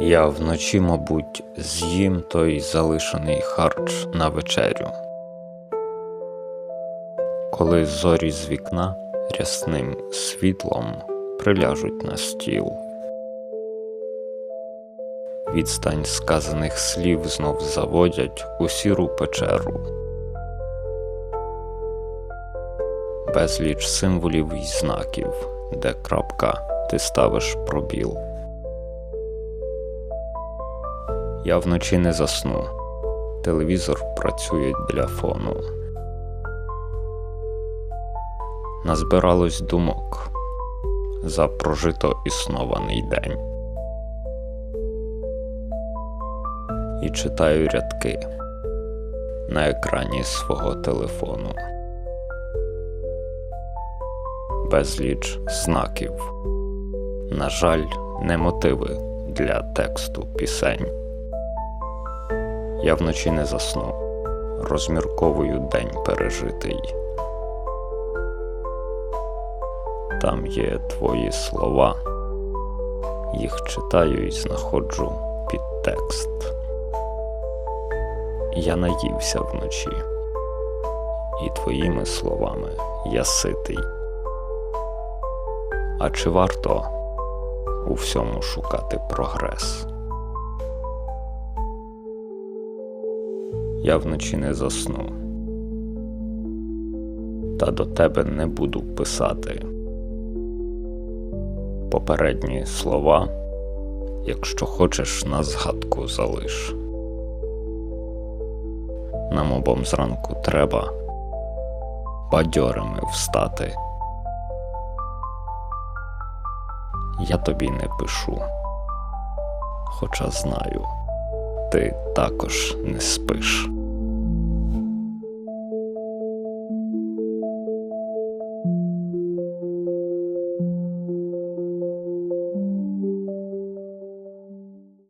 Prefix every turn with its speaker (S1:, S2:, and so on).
S1: Я вночі, мабуть, з'їм той залишений харч на вечерю. Коли зорі з вікна рясним світлом приляжуть на стіл. Відстань сказаних слів знов заводять у сіру печеру. Безліч символів і знаків, де крапка ти ставиш пробіл. Я вночі не засну. Телевізор працює для фону. Назбиралось думок за прожито існований день. І читаю рядки на екрані свого телефону. Безліч знаків. На жаль, не мотиви для тексту пісень. Я вночі не засну, розмірковую день пережитий. Там є твої слова, їх читаю і знаходжу під текст. Я наївся вночі, і твоїми словами я ситий. А чи варто у всьому шукати прогрес? Я вночі не засну, та до тебе не буду писати. Попередні слова, якщо хочеш на згадку залиш. Нам обом зранку треба бадьорими встати. Я тобі не пишу, хоча знаю, ти також не спиш.